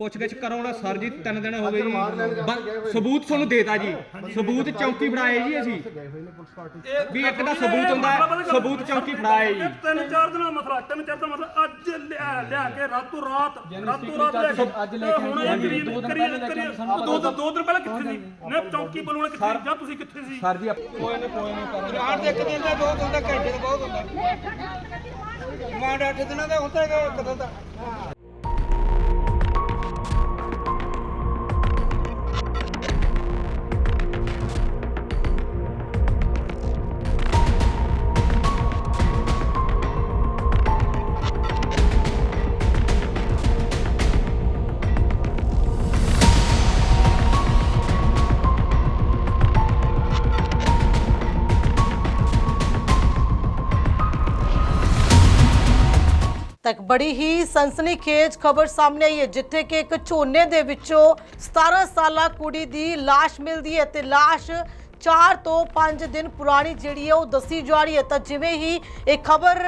ਪੁੱਛਗਿੱਛ ਕਰਾਉਣਾ ਸਰ ਜੀ ਤਿੰਨ ਦਿਨ ਹੋ ਗਏ ਜੀ। ਬ- ਸਬੂਤ ਤੁਹਾਨੂੰ ਦੇਤਾ ਜੀ। ਸਬੂਤ ਚੌਂਕੀ ਫੜਾਏ ਜੀ ਅਸੀਂ। ਵੀ ਇੱਕ ਦਾ ਸਬੂਤ ਹੁੰਦਾ ਹੈ, ਸਬੂਤ ਚੌਂਕੀ ਫੜਾਏ ਜੀ। ਤਿੰਨ ਚਾਰ ਦਿਨਾਂ ਦਾ ਮਸਲਾ ਤਿੰਨ ਚਾਰ ਦਾ ਮਸਲਾ ਅੱਜ ਲਿਆ ਲਿਆ ਕੇ ਰਾਤੋਂ ਰਾਤ ਰਾਤੋਂ ਰਾਤ ਲੈ ਕੇ। ਅੱਜ ਲੈ ਕੇ ਹੁਣ ਇਹ ਕਰੀਬ ਦੋ ਦਿਨ ਕਰੀਬ ਕਰੀਬ ਦੋ ਦਿਨ ਦੋ ਦਿਨ ਪਹਿਲਾਂ ਕਿੱਥੇ ਸੀ? ਨੇ ਚੌਂਕੀ ਬਲੂਣੇ ਕਿੱਥੇ ਸੀ? ਜਾਂ ਤੁਸੀਂ ਕਿੱਥੇ ਸੀ? ਸਰ ਜੀ ਕੋਈ ਨਾ ਕੋਈ ਨਾ ਕਰ ਆਠ ਦੇ ਇੱਕ ਦਿਨ ਦਾ ਬਹੁਤ ਹੁੰਦਾ ਘੰਟੇ ਦਾ ਬਹੁਤ ਹੁੰਦਾ। ਮਾਂ ਅੱਠ ਦਿਨਾਂ ਦਾ ਹੁੰਦਾ ਹੈਗਾ ਇੱਕ ਦਿਨ ਦਾ। ਤੱਕ ਬੜੀ ਹੀ ਸਨਸਨੀਖੇਜ ਖਬਰ ਸਾਹਮਣੇ ਆਈ ਹੈ, ਜਿੱਥੇ ਕਿ ਇੱਕ ਝੋਨੇ ਦੇ ਵਿੱਚੋਂ 17 ਸਾਲਾ ਕੁੜੀ ਦੀ ਲਾਸ਼ ਮਿਲਦੀ ਹੈ ਤੇ ਲਾਸ਼ 4 ਤੋਂ 5 ਦਿਨ ਪੁਰਾਣੀ ਜਿਹੜੀ ਹੈ ਉਹ ਦੱਸੀ ਜਾ ਰਹੀ ਹੈ। ਤਾਂ ਜਿਵੇਂ ਹੀ ਇਹ ਖਬਰ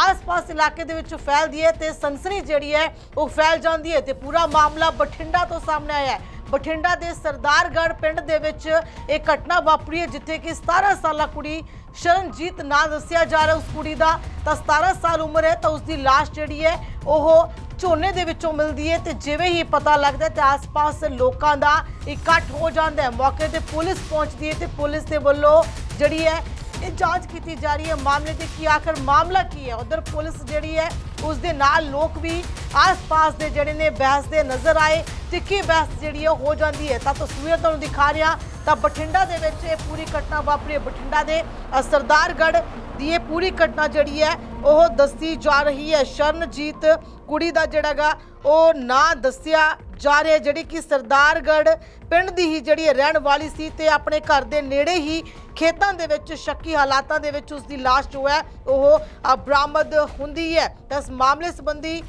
ਆਸ-ਪਾਸ ਇਲਾਕੇ ਦੇ ਵਿੱਚ ਫੈਲਦੀ ਹੈ ਤੇ ਸਨਸਨੀ ਜਿਹੜੀ ਹੈ ਉਹ ਫੈਲ ਜਾਂਦੀ ਹੈ ਤੇ ਪੂਰਾ ਮਾਮਲਾ ਬਠਿੰਡਾ ਤੋਂ ਸਾਹਮਣੇ ਆਇਆ ਹੈ। ਬਠਿੰਡਾ ਦੇ ਸਰਦਾਰਗੜ੍ਹ ਪਿੰਡ ਦੇ ਵਿੱਚ ਇਹ ਘਟਨਾ ਵਾਪਰੀ ਹੈ, ਜਿੱਥੇ ਕਿ 17 ਸਾਲਾ ਕੁੜੀ ਸ਼ਰਨਜੀਤ ਨਾਂ ਦੱਸਿਆ ਜਾ ਰਿਹਾ ਉਸ ਕੁੜੀ ਦਾ। ਤਾਂ 17 ਸਾਲ ਉਮਰ ਹੈ, ਤਾਂ ਉਸ ਦੀ ਲਾਸ਼ ਜਿਹੜੀ ਹੈ, ਉਹ ਝੋਨੇ ਦੇ ਵਿੱਚੋਂ ਮਿਲਦੀ ਹੈ ਤੇ ਜਿਵੇਂ ਹੀ ਪਤਾ ਲੱਗਦਾ ਹੈ, ਤੇ ਆਸ-ਪਾਸ ਲੋਕਾਂ ਦਾ ਇਕੱਠ ਹੋ ਜਾਂਦਾ ਹੈ। ਮੌਕੇ ਤੇ ਪੁਲਿਸ ਪਹੁੰਚਦੀ ਹੈ ਤੇ ਪੁਲਿਸ ਦੇ ਵੱਲੋਂ ਜਿਹੜੀ ਹੈ ਇਹ ਜਾਂਚ ਕੀਤੀ ਜਾ ਰਹੀ ਹੈ। ਮਾਮਲੇ ਦੀ ਕੀ ਆਖਰ ਮਾਮਲਾ ਕੀ ਹੈ? ਉਧਰ ਪੁਲਿਸ ਜਿਹੜੀ ਹੈ ਉਸ ਦੇ ਨਾਲ ਲੋਕ ਵੀ ਆਸ-ਪਾਸ ਦੇ ਜਿਹੜੇ ਨੇ ਬਹਿਸ ਦੇ ਨਜ਼ਰ ਆਏ। ਤਿੱਖੀ ਬਹਿਸ ਜਿਹੜੀ ਹੈ ਹੋ ਜਾਂਦੀ ਹੈ? ਤਾਂ ਤਸਵੀਰ ਤੁਹਾਨੂੰ ਦਿਖਾ ਰਿਹਾ। ਤਾਂ ਬਠਿੰਡਾ ਦੇ ਵਿੱਚ ਇਹ ਪੂਰੀ ਘਟਨਾ ਵਾਪਰੀ ਹੈ। ਬਠਿੰਡਾ ਦੇ ਅ, ਸਰਦਾਰਗੜ੍ਹ ਦੀ ਇਹ ਪੂਰੀ ਘਟਨਾ ਜਿਹੜੀ ਹੈ ਉਹ ਦੱਸੀ ਜਾ ਰਹੀ ਹੈ। ਸ਼ਰਨਜੀਤ ਕੁੜੀ ਦਾ ਜਿਹੜਾਗਾ ਉਹ ਨਾਂ ਦੱਸਿਆ ਜਾ ਰਹੇ ਜਿਹੜੀ ਕਿ ਸਰਦਾਰਗੜ੍ਹ ਪਿੰਡ ਦੀ ਹੀ ਜਿਹੜੀ ਹੈ ਰਹਿਣ ਵਾਲੀ ਸੀ ਤੇ ਆਪਣੇ ਘਰ ਦੇ ਨੇੜੇ ਹੀ ਖੇਤਾਂ ਦੇ ਵਿੱਚ, ਸ਼ੱਕੀ ਹਾਲਾਤਾਂ ਦੇ ਵਿੱਚ ਉਸ ਦੀ ਲਾਸ਼ ਜੋ ਹੈ, ਉਹ ਬਰਾਮਦ ਹੁੰਦੀ ਹੈ। ਤਾਂ ਇਸ ਮਾਮਲੇ ਸੰਬੰਧੀ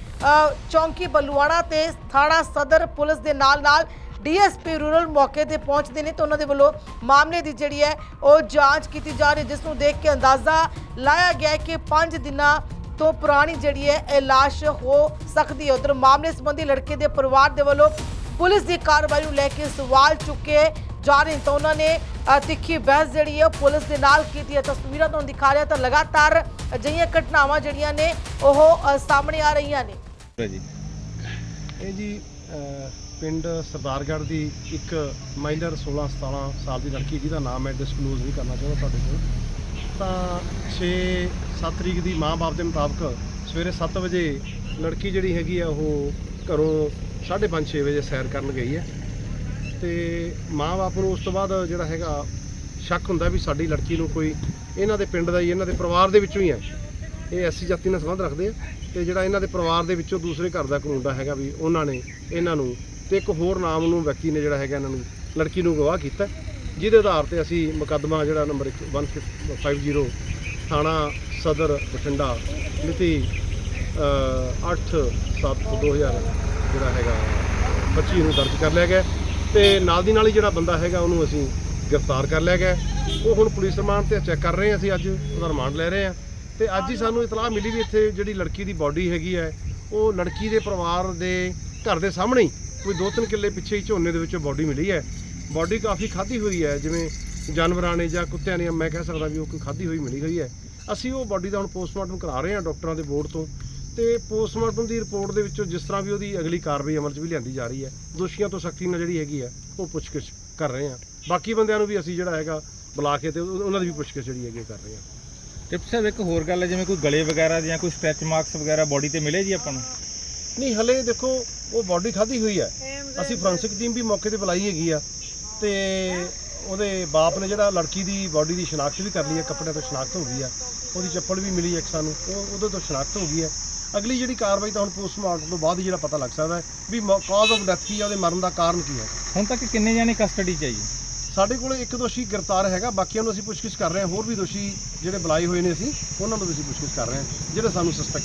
ਚੌਂਕੀ ਬਲੂਆਣਾ ਤੇ ਥਾਣਾ ਸਦਰ ਪੁਲਿਸ ਦੇ ਨਾਲ ਨਾਲ ਡੀਐਸਪੀ ਰੂਰਲ ਮੌਕੇ ਤੇ ਪਹੁੰਚਦੇ ਨੇ ਤੇ ਉਹਨਾਂ ਦੇ ਵੱਲੋਂ ਮਾਮਲੇ ਦੀ ਜਿਹੜੀ ਹੈ, ਉਹ ਜਾਂਚ ਕੀਤੀ ਜਾ ਰਹੀ ਹੈ, ਜਿਸ ਨੂੰ ਦੇਖ ਕੇ ਅੰਦਾਜ਼ਾ ਲਾਇਆ ਗਿਆ ਕਿ 5 ਦਿਨਾਂ ਤੋਂ ਪੁਰਾਣੀ ਜਿਹੜੀ ਹੈ ਇਹ ਲਾਸ਼ ਹੋ ਸਕਦੀ ਹੈ। ਉਧਰ ਮਾਮਲੇ ਸੰਬੰਧੀ ਲੜਕੇ ਦੇ ਪਰਿਵਾਰ ਦੇ ਵੱਲੋਂ ਪੁਲਿਸ ਦੀ ਕਾਰਵਾਈ ਨੂੰ ਲੈ ਕੇ ਸਵਾਲ ਚੁੱਕੇ ਜਾ ਰਹੇ ਤਾਂ ਉਹਨਾਂ ਨੇ ਤਿੱਖੀ ਬਹਿਸ ਜਿਹੜੀ ਹੈ ਪੁਲਿਸ ਦੇ ਨਾਲ ਕੀਤੀ ਹੈ। ਤਸਵੀਰਾਂ ਤੁਹਾਨੂੰ ਦਿਖਾ ਰਿਹਾ ਤਾਂ ਲਗਾਤਾਰ ਅਜਿਹੀਆਂ ਘਟਨਾਵਾਂ ਜਿਹੜੀਆਂ ਨੇ ਉਹ ਸਾਹਮਣੇ ਆ ਰਹੀਆਂ ਨੇ। ਇਹ ਜੀ ਪਿੰਡ ਸਰਦਾਰਗੜ੍ਹ ਦੀ ਇੱਕ ਮਾਈਨਰ 16 17 ਸਾਲ ਦੀ ਲੜਕੀ ਜਿਹਦਾ ਨਾਮ ਮੈਂ ਡਿਸਕਲੋਜ਼ ਨਹੀਂ ਕਰਨਾ ਚਾਹੁੰਦਾ ਤੁਹਾਡੇ ਕੋਲ। ਤਾਂ 6 7 ਤਰੀਕ ਦੀ ਮਾਂ-ਬਾਪ ਦੇ ਮੁਤਾਬਕ ਸਵੇਰੇ 7 ਵਜੇ ਲੜਕੀ ਜਿਹੜੀ ਹੈਗੀ ਆ, ਉਹ ਘਰੋਂ 5:30 6 ਵਜੇ ਸੈਰ ਕਰਨ ਗਈ ਹੈ। ਤੇ ਮਾਂ-ਬਾਪ ਨੂੰ ਉਸ ਤੋਂ ਬਾਅਦ ਜਿਹੜਾ ਹੈਗਾ, ਸ਼ੱਕ ਹੁੰਦਾ ਵੀ ਸਾਡੀ ਲੜਕੀ ਨੂੰ ਕੋਈ ਇਹਨਾਂ ਦੇ ਪਿੰਡ ਦਾ ਹੀ, ਇਹਨਾਂ ਦੇ ਪਰਿਵਾਰ ਦੇ ਵਿੱਚੋਂ ਹੀ ਹੈ ਇਹ ਐਸੀ ਜਾਤੀ ਨਾਲ ਸੰਬੰਧ ਰੱਖਦੇ ਆ ਤੇ ਜਿਹੜਾ ਇਹਨਾਂ ਦੇ ਪਰਿਵਾਰ ਦੇ ਵਿੱਚੋਂ ਦੂਸਰੇ ਘਰ ਦਾ ਕਾਨੂੰਨ ਹੈਗਾ ਵੀ ਉਹਨਾਂ ਨੇ ਇਹਨਾਂ ਨੂੰ ਤੇ ਇੱਕ ਹੋਰ ਨਾਮ ਨੂੰ ਵਿਅਕਤੀ ਨੇ ਜਿਹੜਾ ਹੈਗਾ, ਇਹਨਾਂ ਨੂੰ ਲੜਕੀ ਨੂੰ ਗਵਾਹ ਕੀਤਾ। ਜਿਹਦੇ ਆਧਾਰ ਤੇ ਅਸੀਂ ਮੁਕੱਦਮਾ ਜਿਹੜਾ ਨੰਬਰ 150 ਥਾਣਾ ਸਦਰ, ਬਠਿੰਡਾ, ਮਿਤੀ 8/7/2000 ਜਿਹੜਾ ਹੈਗਾ 25 ਨੂੰ ਦਰਜ ਕਰ ਲਿਆ ਗਿਆ ਤੇ ਨਾਲ ਦੀ ਨਾਲ ਹੀ ਜਿਹੜਾ ਬੰਦਾ ਹੈਗਾ ਉਹਨੂੰ ਅਸੀਂ ਗ੍ਰਿਫਤਾਰ ਕਰ ਲਿਆ ਗਿਆ ਉਹ ਹੁਣ ਪੁਲਿਸ ਰਿਮਾਂਡ ਤੇ ਚੈੱਕ ਕਰ ਰਹੇ ਹਾਂ, ਅਸੀਂ ਅੱਜ ਉਹਦਾ ਰਿਮਾਂਡ ਲੈ ਰਹੇ ਹਾਂ। ਤੇ ਅੱਜ ਹੀ ਸਾਨੂੰ ਇਤਲਾਹ ਮਿਲੀ ਵੀ ਇੱਥੇ ਜਿਹੜੀ ਲੜਕੀ ਦੀ ਬਾਡੀ ਹੈਗੀ ਹੈ, ਉਹ ਲੜਕੀ ਦੇ ਪਰਿਵਾਰ ਦੇ ਘਰ ਦੇ ਸਾਹਮਣੇ ਹੀ ਕੋਈ 2-3 ਕਿੱਲੇ ਪਿੱਛੇ ਹੀ ਝੋਨੇ ਦੇ ਵਿੱਚ ਬਾਡੀ ਮਿਲੀ ਹੈ। ਬਾਡੀ ਕਾਫੀ ਖਾਧੀ ਹੋਈ ਹੈ ਜਿਵੇਂ ਜਾਨਵਰਾਂ ਨੇ ਜਾਂ ਕੁੱਤਿਆਂ ਨੇ ਮੈਂ ਕਹਿ ਸਕਦਾ ਵੀ ਉਹ ਕੋਈ ਖਾਧੀ ਹੋਈ ਮਿਲੀ ਗਈ ਹੈ। ਅਸੀਂ ਉਹ ਬਾਡੀ ਦਾ ਹੁਣ ਪੋਸਟਮਾਰਟਮ ਕਰਾ ਰਹੇ ਹਾਂ ਡਾਕਟਰਾਂ ਦੇ ਬੋਰਡ ਤੋਂ ਤੇ ਪੋਸਟਮਾਰਟਮ ਦੀ ਰਿਪੋਰਟ ਦੇ ਵਿੱਚੋਂ ਜਿਸ ਤਰ੍ਹਾਂ ਵੀ ਉਹਦੀ ਅਗਲੀ ਕਾਰਵਾਈ ਅਮਲ 'ਚ ਵੀ ਲਿਆਂਦੀ ਜਾ ਰਹੀ ਹੈ ਦੋਸ਼ੀਆਂ ਤੋਂ ਸਖਤੀ ਨਾਲ ਜਿਹੜੀ ਹੈਗੀ ਹੈ ਉਹ ਪੁੱਛਗਿੱਛ ਕਰ ਰਹੇ ਹਾਂ। ਬਾਕੀ ਬੰਦਿਆਂ ਨੂੰ ਵੀ ਅਸੀਂ ਜਿਹੜਾ ਹੈਗਾ ਬੁਲਾ ਕੇ ਤੇ ਉਹ- ਉਹਨਾਂ ਦੀ ਵੀ ਪੁੱਛਗਿੱਛ ਜਿਹੜੀ ਹੈਗੀ ਹੈ ਕਰ ਰਹੇ ਹਾਂ। ਟਿਪ ਸਾਹਿਬ ਇੱਕ ਹੋਰ ਗੱਲ ਹੈ ਜਿਵੇਂ ਕੋਈ ਗਲੇ ਵਗੈਰਾ ਜਾਂ ਕੋਈ ਸਟ੍ਰੈਚ ਮਾਰਕਸ ਵਗੈਰਾ ਬਾਡੀ ਤੇ ਮਿਲੇ ਜੀ ਆਪਾਂ ਨੂੰ? ਨਹੀਂ ਹਲੇ ਦੇਖੋ ਉਹ ਬਾਡੀ ਖਾਧੀ ਹੋਈ ਹੈ। ਅਸੀਂ ਫੋਰੈਂਸਿਕ ਟੀਮ ਵੀ ਮੌਕੇ ਤੇ ਬੁਲਾਈ ਹੈਗੀ ਆ। ਤੇ ਉਹਦੇ ਬਾਪ ਨੇ ਜਿਹੜਾ ਲੜਕੀ ਦੀ ਬਾਡੀ ਦੀ ਸ਼ਨਾਖਤ ਵੀ ਕਰ ਲਈ ਹੈ ਕੱਪੜਿਆਂ ਤੋਂ ਸ਼ਨਾਖਤ ਹੋ ਗਈ ਆ ਉਹਦੀ ਚੱਪਲ ਵੀ ਮਿਲੀ ਹੈ ਇੱਕ ਸਾਨੂੰ ਉਹ ਉਹਦੇ ਤੋਂ ਸ਼ਨਾਖਤ ਹੋ ਗਈ ਹੈ। ਅਗਲੀ ਜਿਹੜੀ ਕਾਰਵਾਈ ਤਾਂ ਹੁਣ ਪੋਸਟਮਾਰਟਮ ਤੋਂ ਬਾਅਦ ਹੀ ਜਿਹੜਾ ਪਤਾ ਲੱਗ ਸਕਦਾ ਹੈ ਵੀ ਕਾਜ਼ ਆਫ ਡੈਥ ਕੀ ਹੈ ਉਹਦੇ ਮਰਨ ਦਾ ਕਾਰਨ ਕੀ ਹੈ। ਹੁਣ ਤੱਕ ਕਿੰਨੇ ਜਾਣੇ ਕਸਟਡੀ 'ਚ ਹੈ ਜੀ? ਸਾਡੇ ਕੋਲ ਇੱਕ ਦੋਸ਼ੀ ਗ੍ਰਿਫਤਾਰ ਹੈਗਾ ਬਾਕੀਆਂ ਨੂੰ ਅਸੀਂ ਪੁੱਛਗਿੱਛ ਕਰ ਰਹੇ ਹਾਂ ਹੋਰ ਵੀ ਦੋਸ਼ੀ ਜਿਹੜੇ ਬੁਲਾਏ ਹੋਏ ਨੇ ਅਸੀਂ ਉਹਨਾਂ ਨੂੰ ਵੀ ਅਸੀਂ ਪੁੱਛਗਿੱਛ ਕਰ ਰਹੇ ਹਾਂ ਜਿਹੜੇ ਸਾਨੂੰ ਸਸਪੈਕਟ